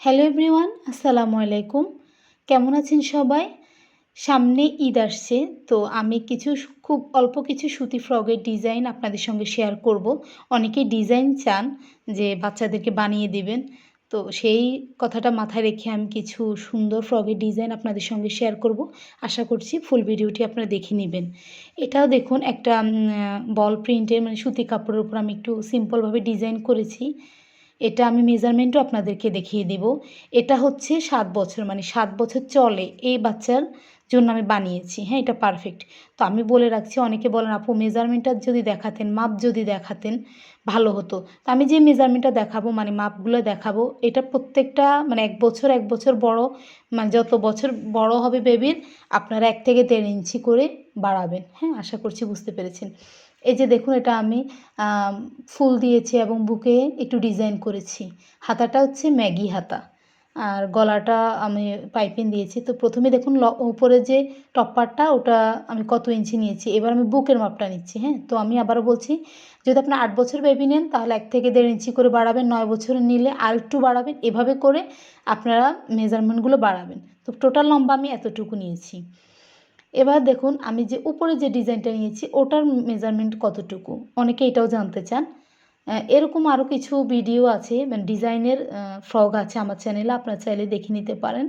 Hello everyone, আসসালামু আলাইকুম। কেমন আছেন সবাই? সামনে ঈদ আসছে, তো আমি কিছু খুব অল্প কিছু সুতি ফ্রকের ডিজাইন আপনাদের সঙ্গে শেয়ার করব। অনেকেই ডিজাইন চান যে বাচ্চাদেরকে বানিয়ে দিবেন, তো সেই কথাটা মাথায় রেখে আমি কিছু সুন্দর ফ্রকের ডিজাইন আপনাদের সঙ্গে শেয়ার করব। আশা করছি ফুল ভিডিওটি আপনারা দেখে নেবেন। এটাও দেখুন, একটা বল প্রিন্টের মানে সুতি কাপড়ের উপর আমি একটু সিম্পলভাবে ডিজাইন করেছি। এটা আমি মেজারমেন্টও আপনাদেরকে দেখিয়ে দেব। এটা হচ্ছে সাত বছর মানে সাত বছর চলে এই বাচ্চার জন্য আমি বানিয়েছি। হ্যাঁ এটা পারফেক্ট তো আমি বলে রাখছি, অনেকে বলেন, আপু মেজারমেন্টটা যদি দেখাতেন, মাপ যদি দেখাতেন, ভালো হতো। তো আমি যে মেজারমেন্টটা দেখাবো মানে মাপগুলো দেখাবো, এটা প্রত্যেকটা মানে এক বছর এক বছর বড় মানে যত বছর বড় হবে বেবির আপনারা এক থেকে দেড় ইঞ্চি করে বাড়াবেন। হ্যাঁ আশা করছি বুঝতে পেরেছেন। এই যে দেখুন, এটা আমি ফুল দিয়েছি এবং বুকে একটু ডিজাইন করেছি। হাতাটা হচ্ছে ম্যাগি হাতা। আর গলাটা আমি পাইপিং দিয়েছি। তো প্রথমে দেখুন উপরে যে টপ্পারটা, ওটা আমি কত ইঞ্চি নিয়েছি। এবার আমি বুকের মাপটা নিচ্ছি হ্যাঁ? তো আমি আবারও বলছি, যদি আপনার আট বছর বেবি নেন, তাহলে এক থেকে দেড় ইঞ্চি করে বাড়াবেন, নয় বছর নিলে আর একটু বাড়াবেন। এভাবে করে আপনারা মেজারমেন্টগুলো বাড়াবেন। তো টোটাল লম্বা আমি এতটুকু নিয়েছি। এবার দেখুন আমি যে উপরে যে ডিজাইনটা নিয়েছি, ওটার মেজারমেন্ট কতটুকু? অনেকে এটাও জানতে চান। এরকম আরও কিছু ভিডিও আছে মানে ডিজাইনের ফ্রক আছে আমার চ্যানেলে আপনারা চাইলে দেখে নিতে পারেন।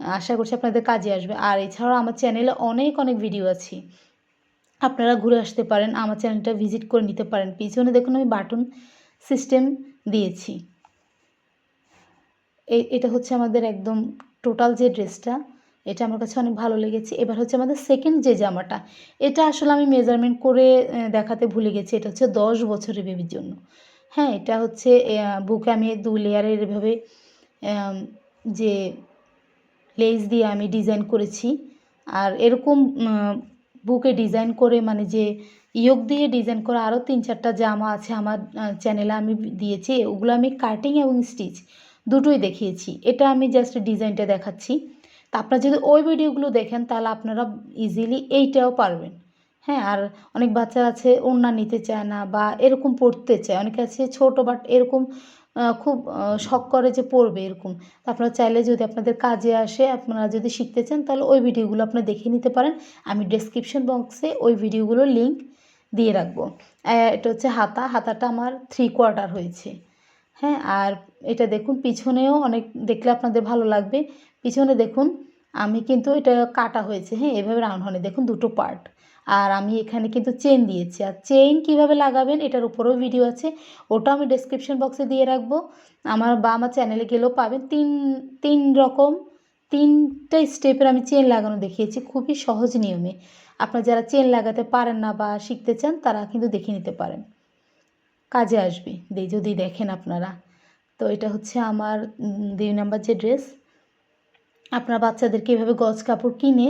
আশা করছি আপনাদের কাজে আসবে। আর এছাড়াও আমার চ্যানেলে অনেক অনেক ভিডিও আছে। আপনারা ঘুরে আসতে পারেন, আমার চ্যানেলটা ভিজিট করে নিতে পারেন। পিছনে দেখুন আমি বাটন সিস্টেম দিয়েছি। এটা হচ্ছে আমাদের একদম টোটাল যে ড্রেসটা এটা আমার কাছে অনেক ভালো লেগেছে। এবার হচ্ছে আমাদের সেকেন্ড যে জামাটা, এটা আসলে আমি মেজারমেন্ট করে দেখাতে ভুলে গেছি। এটা হচ্ছে দশ বছরের বেবির জন্য। হ্যাঁ এটা হচ্ছে বুকে আমি দু লেয়ারের এভাবে যে লেস দিয়ে আমি ডিজাইন করেছি। আর এরকম বুকে ডিজাইন করে মানে যে ইয়োগ দিয়ে ডিজাইন করা আরও তিন চারটা জামা আছে আমার চ্যানেলে আমি দিয়েছি। ওগুলো আমি কাটিং এবং স্টিচ দুটোই দেখিয়েছি। এটা আমি জাস্ট ডিজাইনটা দেখাচ্ছি। তা আপনারা যদি ওই ভিডিওগুলো দেখেন, তাহলে আপনারা ইজিলি এইটাও পারবেন। হ্যাঁ আর অনেক বাচ্চা আছে, ওড়না নিতে চায় না বা এরকম পড়তে চায়। অনেকে আছে ছোটো বাট এরকম খুব শখ করে যে পড়বে এরকম। তা আপনারা চাইলে যদি আপনাদের কাজে আসে, আপনারা যদি শিখতে চান, তাহলে ওই ভিডিওগুলো আপনারা দেখে নিতে পারেন। আমি ডেসক্রিপশন বক্সে ওই ভিডিওগুলোর লিঙ্ক দিয়ে রাখব। এটা হচ্ছে হাতা। হাতাটা আমার থ্রি কোয়ার্টার হয়েছে। হ্যাঁ আর এটা দেখুন, পিছনেও অনেক, দেখলে আপনাদের ভালো লাগবে। পিছনে দেখুন, আমি কিন্তু এটা কাটা হয়েছে হ্যাঁ এভাবে রাউন্ড হনে দেখুন, দুটো পার্ট আর আমি এখানে কিন্তু চেন দিয়েছি। আর চেইন কীভাবে লাগাবেন, এটার উপরেও ভিডিও আছে। ওটা আমি ডেসক্রিপশন বক্সে দিয়ে রাখব। আমার বা আমার চ্যানেলে গেলেও পাবেন। তিন তিন রকম, তিনটা স্টেপের আমি চেন লাগানো দেখিয়েছি খুবই সহজ নিয়মে। আপনারা যারা চেন লাগাতে পারেন না বা শিখতে চান, তারা কিন্তু দেখে নিতে পারেন। কাজে আসবে। যদি দেখেন আপনারা। তো এটা হচ্ছে আমার দুই নাম্বার যে ড্রেস আপনার বাচ্চাদেরকে এভাবে গজ কাপড় কিনে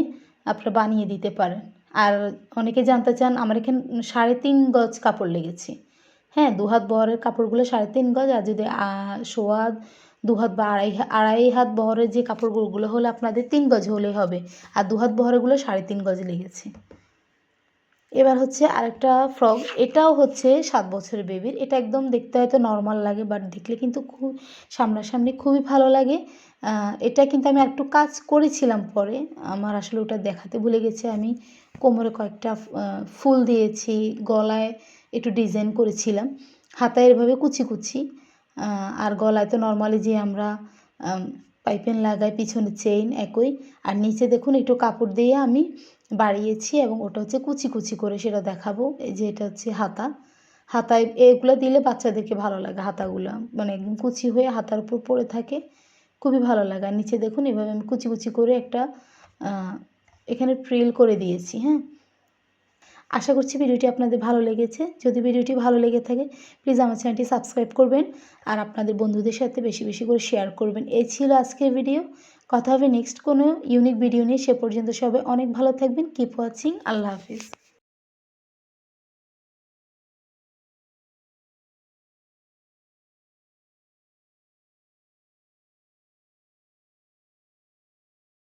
আপনারা বানিয়ে দিতে পারেন। আর অনেকে জানতে চান, আমার এখানে সাড়ে তিন গজ কাপড় লেগেছে। হ্যাঁ দুহাত বহরের কাপড়গুলো সাড়ে তিন গজ আর যদি সোয়া দু হাত বা আড়াই আড়াই হাত বহরের যে কাপড়গুলো হলে আপনাদের তিন গজ হলেই হবে। আর দু হাত বহরেরগুলো সাড়ে তিন গজ লেগেছে। এবার হচ্ছে আরেকটা ফ্রক। এটাও হচ্ছে সাত বছরের বেবির এটা একদম দেখতে হয়তো নর্মাল লাগে বাট দেখলে কিন্তু খুব সামনাসামনি খুবই ভালো লাগে। এটা কিন্তু আমি একটু কাজ করেছিলাম পরে। আমার আসলে ওটা দেখাতে ভুলে গেছে। আমি কোমরে কয়েকটা ফুল দিয়েছি, গলায় একটু ডিজাইন করেছিলাম। হাতায় এভাবে কুচি কুচি। আর গলায় তো নর্মালি যে আমরা পাইপেন লাগাই পিছনে চেইন একই। আর নিচে দেখুন একটু কাপড় দিয়ে আমি বাড়িয়েছি এবং ওটা হচ্ছে কুচি কুচি করে সেটা দেখাবো। এই যে এটা হচ্ছে হাতা। হাতায় এগুলো দিলে বাচ্চাদেরকে ভালো লাগে হাতাগুলো। মানে একদম কুচি হয়ে হাতার উপর পড়ে থাকে। খুবই ভালো লাগে। আর নিচে দেখুন এভাবে আমি কুচি কুচি করে একটা এখানে প্রিল করে দিয়েছি হ্যাঁ। আশা করছি ভিডিওটি আপনাদের ভালো লেগেছে। যদি ভিডিওটি ভালো লেগে থাকে প্লিজ আমার চ্যানেলটি সাবস্ক্রাইব করবেন আর আপনাদের বন্ধুদের সাথে বেশি বেশি করে শেয়ার করবেন। এই ছিল আজকের ভিডিও কথা হবে নেক্সট কোনো ইউনিক ভিডিও নিয়ে। সে পর্যন্ত সবাই অনেক ভালো থাকবেন। কিপ ওয়াচিং আল্লাহ হাফিজ।